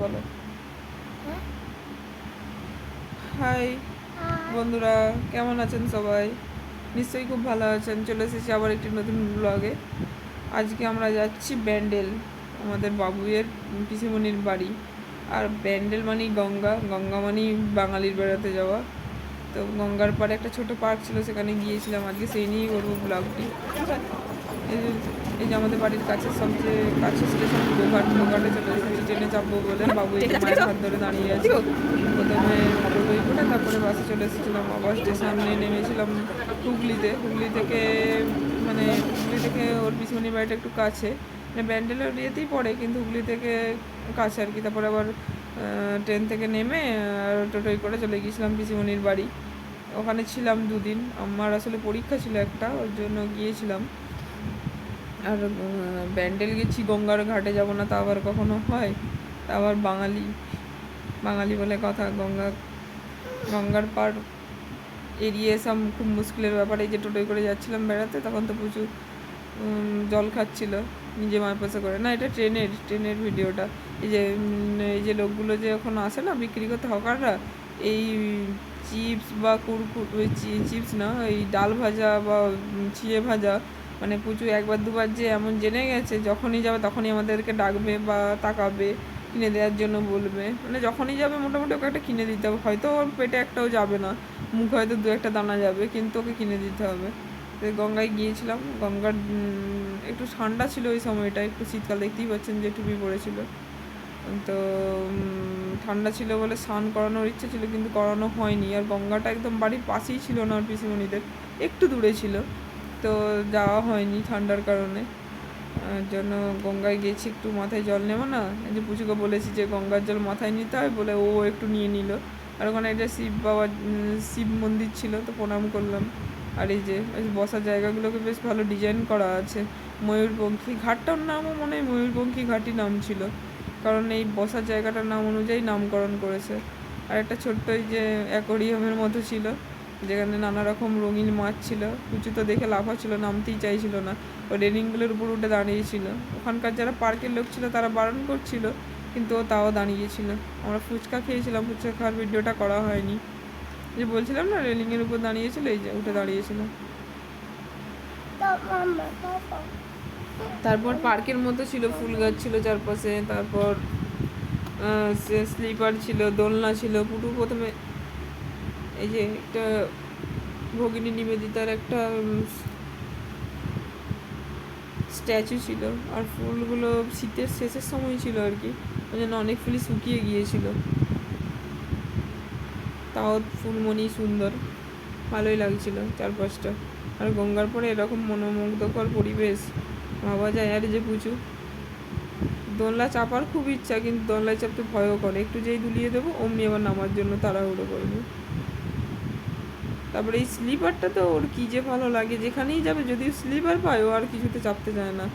বলো। হাই বন্ধুরা কেমন আছেন সবাই? নিশ্চয়ই খুব ভালো আছেন। চলে এসেছি আবার একটি নতুন ব্লগে আজকে আমরা যাচ্ছি ব্যান্ডেল আমাদের বাবুয়ের পিসিমণির বাড়ি। আর ব্যান্ডেল মানেই গঙ্গা। গঙ্গা মানেই বাঙালির বেড়াতে যাওয়া। তো গঙ্গার পাড়ে একটা ছোট পার্ক ছিল সেখানে গিয়েছিলাম। আজকে সেই নিয়েই করব ব্লগটি এই যে এই যে আমাদের বাড়ির কাছে সবচেয়ে কাছে স্টেশন গোঘাট গোঘাটে চলে এসেছি ট্রেনে চাপবো বলে বাবু এই মায়ের হাত ধরে দাঁড়িয়ে আছে। প্রথমে করে তারপরে বাসে চলে এসেছিলাম আবার স্টেশনে নেমেছিলাম হুগলিতে। হুগলি থেকে মানে হুগলি থেকে ওর পিছনের বাড়িটা একটু কাছে। মানে ব্যান্ডেলের ইয়েতেই পড়ে কিন্তু হুগলি থেকে কাছে আর কি। তারপরে আবার ট্রেন থেকে নেমে আর টোটোই করে চলে গিয়েছিলাম পিসিমণির বাড়ি। ওখানে ছিলাম দুদিন। আমার আসলে পরীক্ষা ছিল একটা ওর জন্য গিয়েছিলাম। আর ব্যান্ডেল গেছি, গঙ্গার ঘাটে যাব না, তা আবার কখনো হয়? তা আবার বাঙালি বাঙালি বলে কথা, গঙ্গা, গঙ্গার পার এড়িয়ে এসাম খুব মুশকিলের ব্যাপারে যে টোটোয় করে যাচ্ছিলাম বেড়াতে, তখন তো প্রচুর জল খাচ্ছিল, নিজে মায়ের পাশে করে। না, এটা ট্রেনের ট্রেনের ভিডিওটা। এই যে এই যে লোকগুলো যে এখন আসে না, বিক্রি করতে, হকাররা, এই চিপস বা কুরকুর চিপস না এই ডাল ভাজা বা চিড়ে ভাজা মানে পুচু একবার দুবার যে এমন জেনে গেছে, যখনই যাবে তখনই আমাদেরকে ডাকবে বা তাকাবে, কিনে দেওয়ার জন্য বলবে। মানে যখনই যাবে মোটামুটি ওকে একটা কিনে দিতে হবে। হয়তো ওর পেটে একটাও যাবে না, মুখে হয়তো দু একটা দানা যাবে, কিন্তু ওকে কিনে দিতে হবে। গঙ্গায় গিয়েছিলাম, গঙ্গার একটু ঠান্ডা ছিল ওই সময়টা, একটু শীতকাল দেখতেই পাচ্ছেন যে টুপি পড়েছিল তো ঠান্ডা ছিল বলে স্নান করানোর ইচ্ছে ছিল, কিন্তু করানো হয়নি। আর গঙ্গাটা একদম বাড়ির পাশেই ছিল না আর পিসিমণিদের, একটু দূরে ছিল। তো যাওয়া হয়নি ঠান্ডার কারণে। জন্য গঙ্গায় গেছি, একটু মাথায় জল নেব না? এই যে পুচুকে বলেছি যে গঙ্গার জল মাথায় নিতে হয় বলে ও একটু নিয়ে নিল। আর ওখানে একটা শিব বাবা শিব মন্দির ছিল, তো প্রণাম করলাম। আর এই যে বসার জায়গাগুলোকে বেশ ভালো ডিজাইন করা আছে। ময়ূরপঙ্খী ঘাটটার নামও মনে হয় ময়ূরপঙ্খী ঘাটই নাম ছিল। কারণ এই বসার জায়গাটার নাম অনুযায়ী নামকরণ করেছে। আর একটা ছোট্ট যে অ্যাকোরিয়ামের মতো ছিল। যেখানে নানা রকম রঙিন মাছ ছিল। কুচু তো দেখে লাফা ছিল নামতেই চাইছিল না। ওই রেলিংগুলোর উপর উঠে দাঁড়িয়েছিল। ওখানকার যারা পার্কের লোক ছিল তারা বারণ করছিল, কিন্তু ও তাও দাঁড়িয়েছিল। আমরা ফুচকা খেয়েছিলাম, ফুচকা খাওয়ার ভিডিওটা করা হয়নি। যে বলছিলাম না রেলিংয়ের উপর দাঁড়িয়েছিল, এই যে উঠে দাঁড়িয়েছিল। তারপর পার্কের মতো ছিল, ফুল গাছ ছিল চারপাশে। তারপর স্লিপার ছিল, দোলনা ছিল। পুটু প্রথমে এই যে একটা ভগিনী নিবেদিতার একটা স্ট্যাচু ছিল। আর ফুলগুলো শীতের শেষের সময় ছিল আর কি। ওই জন্য অনেক ফুলই শুকিয়ে গিয়েছিল। তাও ফুলমণি সুন্দর। ভালোই লাগছিল চারপাশটা। আর গঙ্গার পরে এরকম মনোমুগ্ধকর পরিবেশ। ভাবা যায় আর যে পুচু দোলনা চাপার খুব ইচ্ছা, কিন্তু দোলনায় চাপতে ভয়ও করে। একটু যেই দুলিয়ে দেবো, অমনি আবার নামার জন্য তারা তাড়াহুড়ো করবে। তারপরে এই স্লিপারটা তো ওর কী যে ভালো লাগে, যেখানেই যাবে, যদিও স্লিপার পায়, ও আর কিছুতে চাপতে চায় না।